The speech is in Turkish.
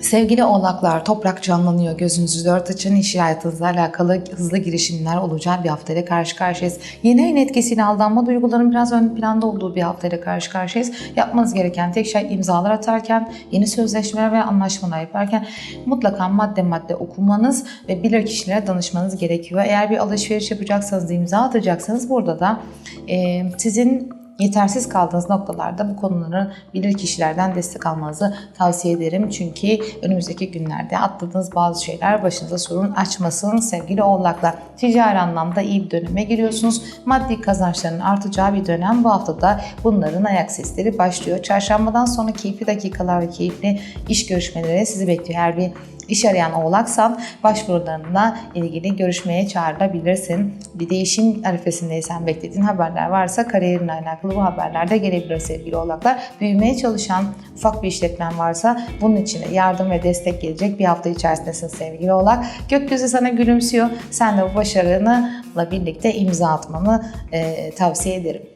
Sevgili oğlaklar, toprak canlanıyor. Gözünüzü dört açın. İş hayatınızla alakalı hızlı girişimler olacağı bir haftayla karşı karşıyayız. Yeni ayın etkisiyle aldanma duyguların biraz ön planda olduğu bir haftayla karşı karşıyayız. Yapmanız gereken tek şey imzalar atarken, yeni sözleşmeler ve anlaşmalar yaparken mutlaka madde madde okumanız ve bilir kişilere danışmanız gerekiyor. Eğer bir alışveriş yapacaksanız imza atacaksanız burada da e, sizin yetersiz kaldığınız noktalarda bu konuları bilir kişilerden destek almanızı tavsiye ederim. Çünkü önümüzdeki günlerde atladığınız bazı şeyler başınıza sorun açmasın sevgili oğlaklar. Ticari anlamda iyi bir döneme giriyorsunuz. Maddi kazançların artacağı bir dönem bu haftada bunların ayak sesleri başlıyor. Çarşambadan sonra keyifli dakikalar ve keyifli iş görüşmeleri sizi bekliyor. Eğer bir İş arayan oğlaksan başvurularına ilgili görüşmeye çağrılabilirsin. Bir değişim arifesindeysen beklediğin haberler varsa kariyerinle alakalı bu haberler de gelebilir sevgili oğlaklar. Büyümeye çalışan ufak bir işletmen varsa bunun için yardım ve destek gelecek bir hafta içerisindesin sevgili oğlak. Gökyüzü sana gülümsüyor. Sen de bu başarınla birlikte imza atmanı e, tavsiye ederim.